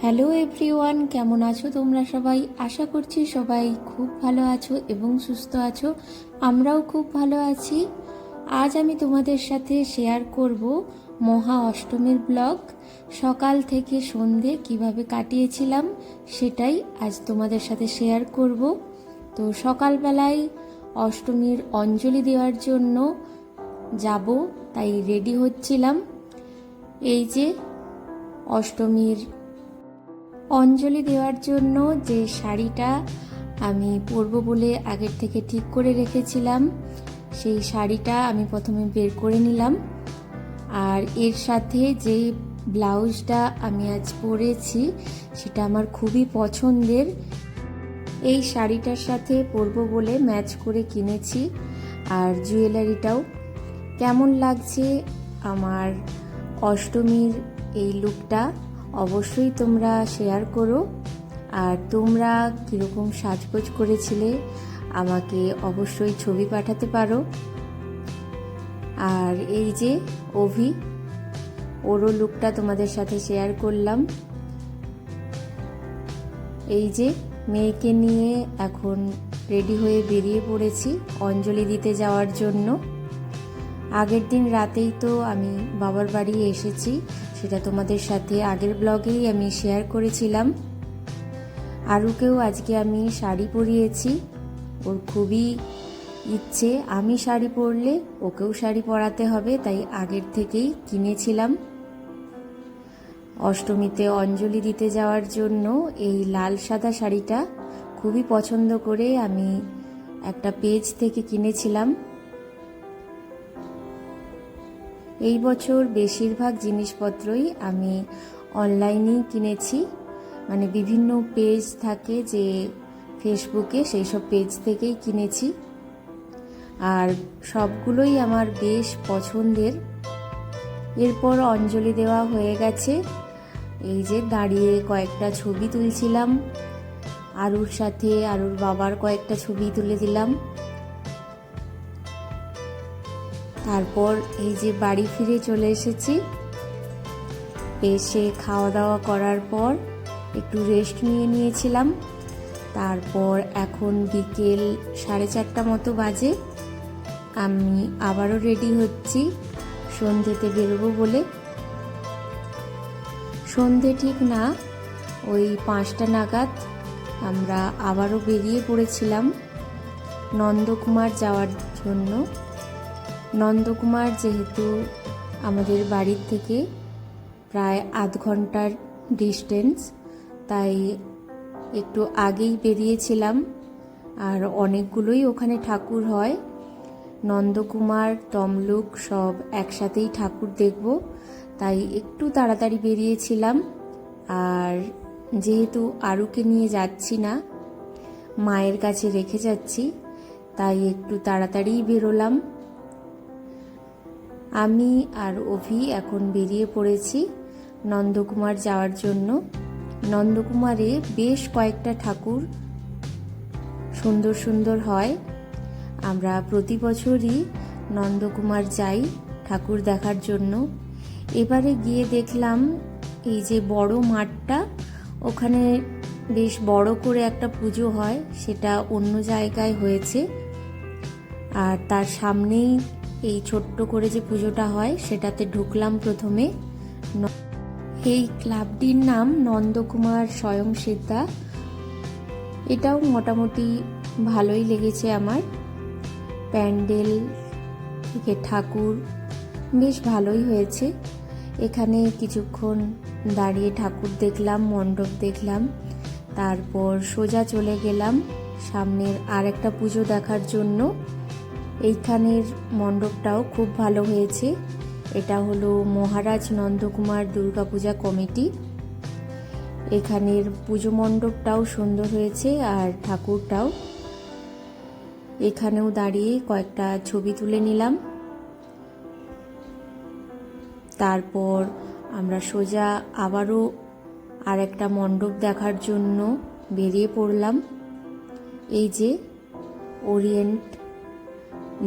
Hello everyone কেমন আছো তোমরা সবাই? আশা করছি সবাই খুব ভালো আছো এবং সুস্থ আছো। আমরাও খুব ভালো আছি। আজ আমি তোমাদের সাথে শেয়ার করব মহা অষ্টমীর ব্লগ সকাল থেকে সন্ধে কীভাবে কাটিয়েছিলাম সেটাই আজ তোমাদের সাথে শেয়ার করব। তো সকালবেলায় অষ্টমীর অঞ্জলি দেওয়ার জন্য যাব, তাই রেডি হচ্ছিলাম। এই যে অষ্টমীর অঞ্জলি দেওয়ার জন্য যে শাড়িটা আমি পরবো বলে আগের থেকে ঠিক করে রেখেছিলাম, সেই শাড়িটা আমি প্রথমে বের করে নিলাম। আর এর সাথে যে ব্লাউজটা আমি আজ পরেছি, সেটা আমার খুবই পছন্দের। এই শাড়িটার সাথে পরবো বলে ম্যাচ করে কিনেছি। আর জুয়েলারিটাও কেমন লাগছে আমার অষ্টমীর এই লুকটা? অবশ্যই তোমরা শেয়ার করো। আর তোমরা কীরকম সাজগোজ করেছিলে, আমাকে অবশ্যই ছবি পাঠাতে পারো। আর এই যে অভি, ওরও লুকটা তোমাদের সাথে শেয়ার করলাম। এই যে মেয়েকে নিয়ে এখন রেডি হয়ে বেরিয়ে পড়েছি অঞ্জলি দিতে যাওয়ার জন্য। আগের দিন রাতেই তো আমি বাবার বাড়ি এসেছি, সেটা তোমাদের সাথে আগের ব্লগেই আমি শেয়ার করেছিলাম। আরুকেও আজকে আমি শাড়ি পরিয়েছি, ওর খুবই ইচ্ছে। আমি শাড়ি পরলে ওকেও শাড়ি পরাতে হবে, তাই আগের থেকেই কিনেছিলাম। অষ্টমীতে অঞ্জলি দিতে যাওয়ার জন্য এই লাল সাদা শাড়িটা খুবই পছন্দ করে আমি একটা পেজ থেকে কিনেছিলাম। এই বছর বেশিরভাগ জিনিসপত্রই আমি অনলাইনেই কিনেছি। মানে বিভিন্ন পেজ থাকে যে ফেসবুকে সেই সব পেজ থেকেই কিনেছি। আর সবগুলোই আমার বেশ পছন্দের। এরপর অঞ্জলি দেওয়া হয়ে গেছে। এই যে দাঁড়িয়ে কয়েকটা ছবি তুলছিলাম। আরুর সাথে আরুর বাবার কয়েকটা ছবি তুলে দিলাম। তারপর এই যে বাড়ি ফিরে চলে এসেছি। এসে খাওয়া দাওয়া করার পর একটু রেস্ট নিয়ে নিয়েছিলাম। তারপর এখন বিকেল সাড়ে চারটা মতো বাজে। আমি আবারও রেডি হচ্ছি। সন্ধেতে বেরোবো বলে। সন্ধে ঠিক না, ওই পাঁচটা নাগাদ আমরা আবারও বেরিয়ে পড়েছিলাম নন্দকুমার যাওয়ার জন্য। নন্দকুমার যেহেতু আমাদের বাড়ির থেকে প্রায় আধ ঘণ্টার ডিস্টেন্স, তাই একটু আগেই বেরিয়েছিলাম। আর অনেকগুলোই ওখানে ঠাকুর হয়। নন্দকুমার, তমলুক সব একসাথেই ঠাকুর দেখব, তাই একটু তাড়াতাড়ি বেরিয়েছিলাম। আর যেহেতু আরুকে নিয়ে যাচ্ছি না, মায়ের কাছে রেখে যাচ্ছি, তাই একটু তাড়াতাড়িই বেরোলাম। আমি আর অভি এখন বেরিয়ে পড়েছি নন্দকুমার যাওয়ার জন্য। নন্দকুমারে বেশ কয়েকটা ঠাকুর সুন্দর সুন্দর হয়। আমরা প্রতি বছরই নন্দকুমার যাই ঠাকুর দেখার জন্য। এবারে গিয়ে দেখলাম এই যে বড় মাঠটা, ওখানে বেশ বড় করে একটা পুজো হয়, সেটা অন্য জায়গায় হয়েছে। আর তার সামনেই এই ছোট্ট করে যে পুজোটা হয়, সেটাতে ঢুকলাম প্রথমে। এই ক্লাবটির নাম নন্দকুমার স্বয়ং সিদ্ধা। এটাও মোটামুটি ভালোই লেগেছে আমার। প্যান্ডেল থেকে ঠাকুর, বেশ ভালোই হয়েছে। এখানে কিছুক্ষণ দাঁড়িয়ে ঠাকুর দেখলাম, মণ্ডপ দেখলাম। তারপর সোজা চলে গেলাম সামনের আর একটা পুজো দেখার জন্য। এইখানের মণ্ডপটাও খুব ভালো হয়েছে। এটা হলো মহারাজ নন্দকুমার দুর্গাপূজা কমিটি। এখানের পুজো মণ্ডপটাও সুন্দর হয়েছে আর ঠাকুরটাও। এখানেও দাঁড়িয়ে কয়েকটা ছবি তুলে নিলাম। তারপর আমরা সোজা আবারও আর একটা মণ্ডপ দেখার জন্য বেরিয়ে পড়লাম। এই যে ওরিয়েন্ট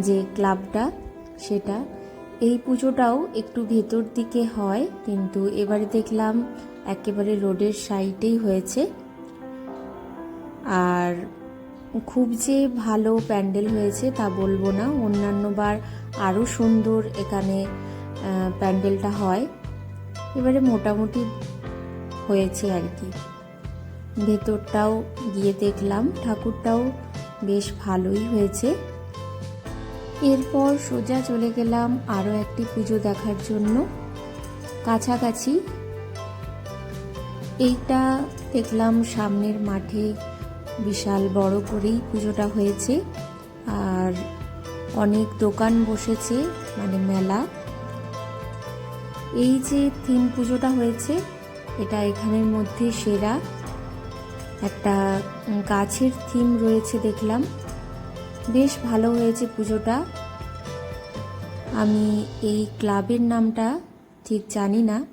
যে ক্লাবটা, সেটা। এই পুজোটাও একটু ভেতর দিকে হয়, কিন্তু এবারে দেখলাম একেবারে রোডের সাইডেই হয়েছে। আর খুব যে ভালো প্যান্ডেল হয়েছে তা বলব না। অন্যান্যবার আরও সুন্দর এখানে প্যান্ডেলটা হয়। এবারে মোটামুটি হয়েছে আর কি। ভেতরটাও গিয়ে দেখলাম, ঠাকুরটাও বেশ ভালোই হয়েছে। এরপর সোজা চলে গেলাম আরও একটি পুজো দেখার জন্য। কাছাকাছি। এইটা দেখলাম সামনের মাঠে বিশাল বড় করেই পুজোটা হয়েছে। আর অনেক দোকান বসেছে মানে মেলা। এই যে থিম পুজোটা হয়েছে, এটা এখানের মধ্যে সেরা। একটা গাছের থিম রয়েছে দেখলাম। বেশ ভালো হয়েছে পুজোটা। আমি এই ক্লাবের নামটা ঠিক জানি না।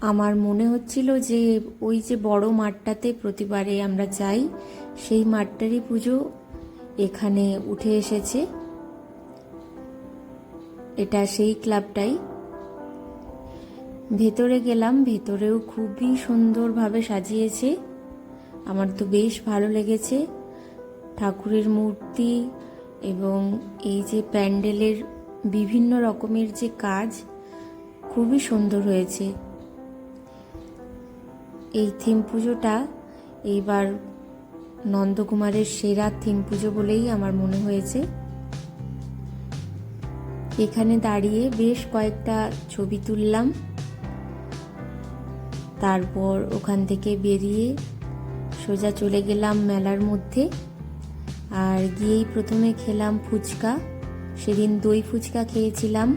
আমার মনে হচ্ছিল যে ওই যে বড় মাঠটাতে প্রতিবারে আমরা যাই, সেই মাঠটারই পুজো এখানে উঠে এসেছে। এটা সেই ক্লাবটাই। ভেতরে গেলাম, ভেতরেও খুবই সুন্দরভাবে সাজিয়েছে। আমার তো বেশ ভালো লেগেছে। ঠাকুরের মূর্তি এবং এই যে প্যান্ডেলের বিভিন্ন রকমের যে কাজ, খুবই সুন্দর হয়েছে। এই থিম পুজোটা এইবার নন্দকুমারের সেরা থিম পুজো বলেই আমার মনে হয়েছে। এখানে দাঁড়িয়ে বেশ কয়েকটা ছবি তুললাম। তারপর ওখান থেকে বেরিয়ে সোজা চলে গেলাম মেলার মধ্যে। আর গিয়েই প্রথমে খেলাম ফুচকা। সেদিন দই ফুচকা খেয়েছিলাম।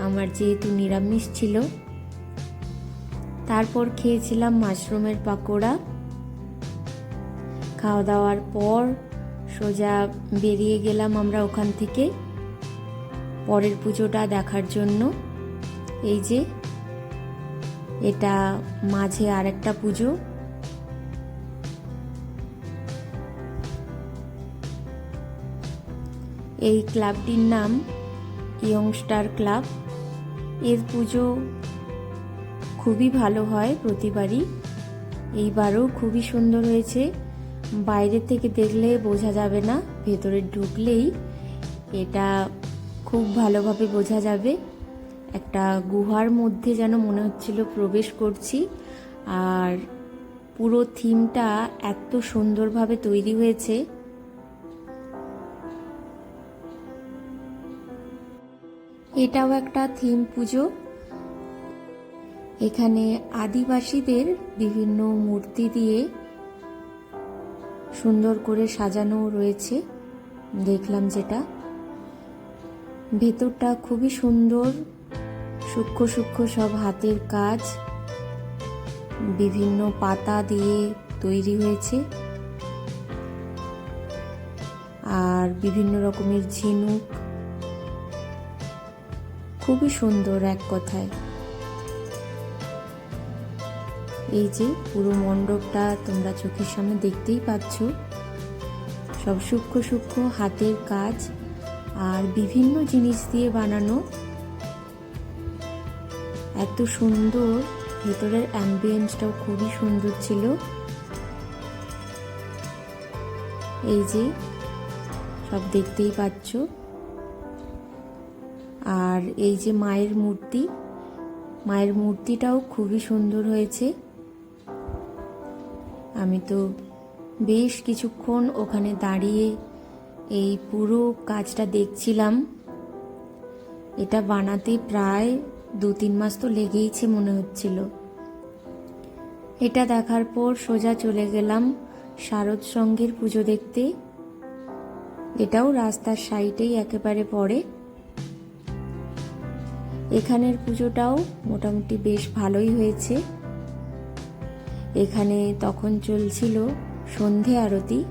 আমার যেহেতু নিরামিষ ছিল। তারপর খেয়েছিলাম মাশরুমের পাকোড়া। খাওয়া দাওয়ার পর সোজা বেরিয়ে গেলাম আমরা ওখান থেকে পরের পুজোটা দেখার জন্য। এই যে, এটা মাঝে আর একটা পুজো। এই ক্লাবটির নাম ইয়ংস্টার ক্লাব। এর পুজো খুবই ভালো হয় প্রতিবারই। এইবারও খুবই সুন্দর হয়েছে। বাইরে থেকে দেখলে বোঝা যাবে না, ভেতরে ঢুকলেই এটা খুব ভালোভাবে বোঝা যাবে। একটা গুহার মধ্যে যেন মনে হচ্ছিল প্রবেশ করছি। আর পুরো থিমটা এত সুন্দরভাবে তৈরি হয়েছে। এটাও একটা থিম পুজো। এখানে আদিবাসীদের বিভিন্ন মূর্তি দিয়ে সুন্দর করে সাজানো রয়েছে। দেখলাম যেটা। ভেতরটা খুবই সুন্দর। সূক্ষ্ম সূক্ষ্ম সব হাতের কাজ। বিভিন্ন পাতা দিয়ে তৈরি হয়েছে। আর বিভিন্ন রকমের ঝিনুক। খুবই সুন্দর এক কথায়। এই যে পুরো মণ্ডপটা তোমরা চোখের সামনে দেখতেই পাচ্ছ। সব সূক্ষ্ম সূক্ষ্ম হাতের কাজ আর বিভিন্ন জিনিস দিয়ে বানানো। এত সুন্দর, ভেতরের অ্যাম্বিয়েন্সটাও খুবই সুন্দর ছিল। এই যে সব দেখতেই পাচ্ছ। আর এই যে মায়ের মূর্তি, মায়ের মূর্তিটাও খুবই সুন্দর হয়েছে। আমি তো বেশ কিছুক্ষণ ওখানে দাঁড়িয়ে এই পুরো কাজটা দেখছিলাম। এটা বানাতে প্রায় দু তিন মাস তো লেগেইছে মনে হচ্ছিল। এটা দেখার পর সোজা চলে গেলাম শারদ সঙ্গের পুজো দেখতে। এটাও রাস্তার সাইডেই একেবারে পড়ে এখানের পুজোটাও মোটামুটি বেশ ভালোই হয়েছে। এখানে তখন চলছিল সন্ধে আরতি।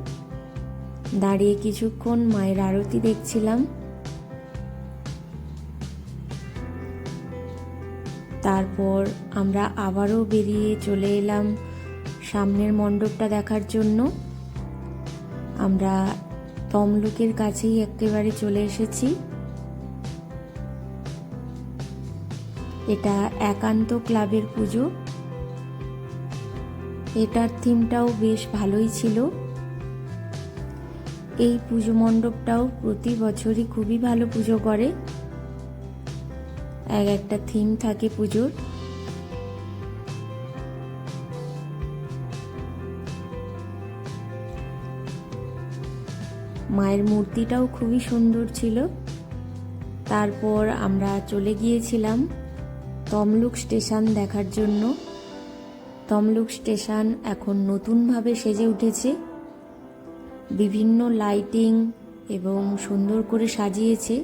দাঁড়িয়ে কিছুক্ষণ মায়ের আরতি দেখছিলাম। তারপর আমরা আবারও বেরিয়ে চলে এলাম সামনের মণ্ডপটা দেখার জন্য। আমরা তমলুকের কাছেই একেবারে চলে এসেছি। এটা একান্ত ক্লাবের পুজো। এটার থিমটাও বেশ ভালোই ছিল। এই পুজো মণ্ডপটাও প্রতি বছরই খুবই ভালো পুজো করে। এক একটা থিম থাকে পুজোর। মায়ের মূর্তিটাও খুবই সুন্দর ছিল। তারপর আমরা চলে গিয়েছিলাম তমলুক স্টেশন দেখার জন্য। তমলুক স্টেশন এখন নতুনভাবে সেজে উঠেছে। বিভিন্ন লাইটিং এবং সুন্দর করে সাজিয়েছে।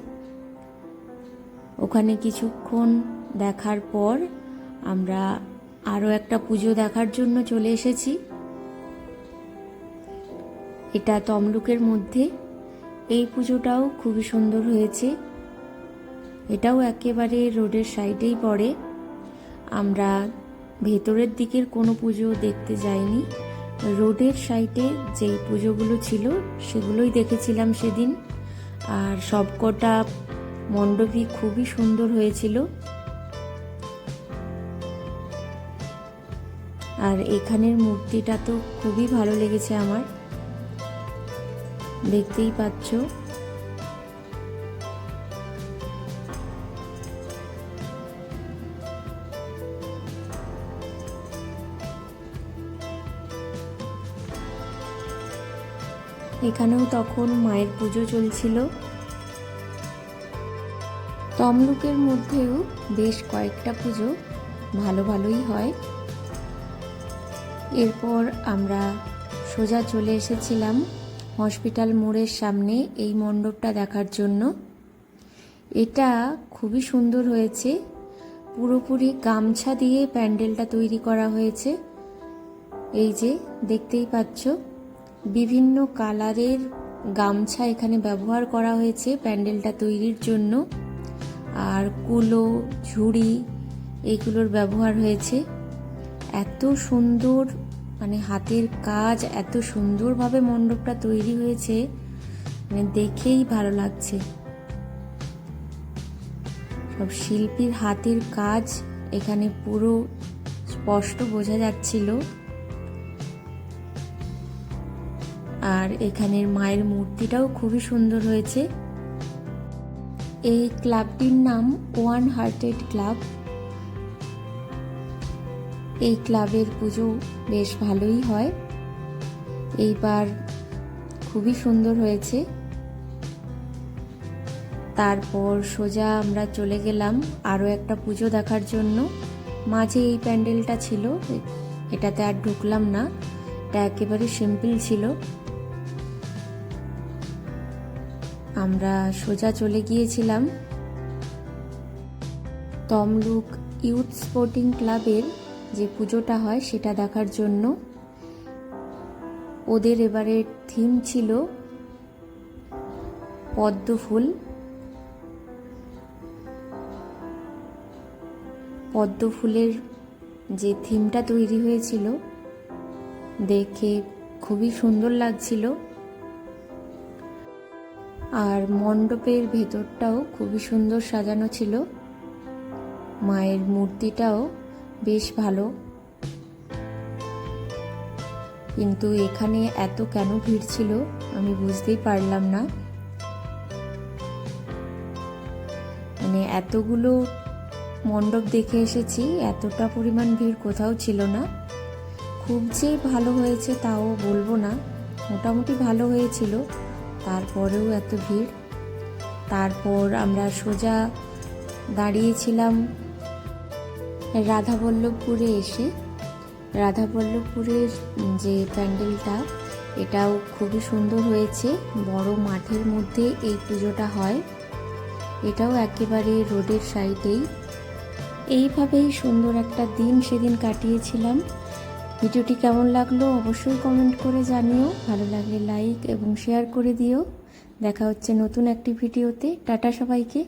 ওখানে কিছুক্ষণ দেখার পর আমরা আরও একটা পুজো দেখার জন্য চলে এসেছি। এটা তমলুকের মধ্যে। এই পুজোটাও খুবই সুন্দর হয়েছে। এটাও একেবারে রোডের সাইডেই পড়ে। আমরা ভেতরের দিকের কোনো পুজো দেখতে যাইনি। রোডের সাইডে যেই পুজোগুলো ছিল, সেগুলোই দেখেছিলাম সেদিন। আর সবকটা মণ্ডপই খুবই সুন্দর হয়েছিল। আর এখানের মূর্তিটা তো খুবই ভালো লেগেছে আমার। দেখতেই পাচ্ছ। এখানেও তখন মায়ের পুজো চলছিল। তমলুকের মধ্যেও বেশ কয়েকটা পুজো ভালো ভালোই হয়। এরপর আমরা সোজা চলে এসেছিলাম হসপিটাল মোড়ের সামনে এই মণ্ডপটা দেখার জন্য। এটা খুবই সুন্দর হয়েছে। পুরোপুরি গামছা দিয়ে প্যান্ডেলটা তৈরি করা হয়েছে। এই যে দেখতেই পাচ্ছ বিভিন্ন কালারের গামছা এখানে ব্যবহার করা হয়েছে প্যান্ডেলটা তৈরির জন্য। আর কুলো, ঝুড়ি এইগুলোর ব্যবহার হয়েছে। এত সুন্দর মানে হাতের কাজ, এত সুন্দরভাবে মণ্ডপটা তৈরি হয়েছে মানে দেখেই ভালো লাগছে। সব শিল্পীর হাতের কাজ এখানে পুরো স্পষ্ট বোঝা যাচ্ছিল। আর এখানের মায়ের মূর্তিটাও খুবই সুন্দর হয়েছে। এই ক্লাবটির নাম ওয়ান হার্টেড ক্লাব। এই ক্লাবের পুজো বেশ ভালোই হয়। এইবার খুবই সুন্দর হয়েছে। তারপর সোজা আমরা চলে গেলাম আরও একটা পুজো দেখার জন্য। মাঝে এই প্যান্ডেলটা ছিল, এটাতে আর ঢুকলাম না। এটা একেবারে সিম্পল ছিল। আমরা সোজা চলে গিয়েছিলাম তমলুক ইউথ স্পোর্টিং ক্লাবের যে পুজোটা হয় সেটা দেখার জন্য। ওদের এবারে থিম ছিল পদ্ম ফুল। পদ্ম ফুলের যে থিমটা তৈরি হয়েছিল, দেখে খুবই সুন্দর লাগছিল। আর মণ্ডপের ভেতরটাও খুবই সুন্দর সাজানো ছিল। মায়ের মূর্তিটাও বেশ ভালো। কিন্তু এখানে এত কেন ভিড় ছিল আমি বুঝতেই পারলাম না। মানে এতগুলো মণ্ডপ দেখে এসেছি, এতটা পরিমাণ ভিড় কোথাও ছিল না। খুব যে ভালো হয়েছে তাও বলব না। মোটামুটি ভালো হয়েছিল। তারপরেও এত ভিড়। তারপর আমরা সোজা দাঁড়িয়েছিলাম রাধাবল্লভপুরে এসে। রাধাবল্লভপুরের যে প্যান্ডেলটা, এটাও খুবই সুন্দর হয়েছে। বড় মাঠের মধ্যে এই পুজোটা হয়। এটাও একেবারে রোডের সাইডেই। এইভাবেই সুন্দর একটা দিন সেদিন কাটিয়েছিলাম। ভিডিওটি কেমন লাগল অবশ্যই কমেন্ট করে জানিও। ভালো লাগলে লাইক এবং শেয়ার করে দিও। দেখা হচ্ছে নতুন একটি ভিডিওতে। টাটা সবাইকে।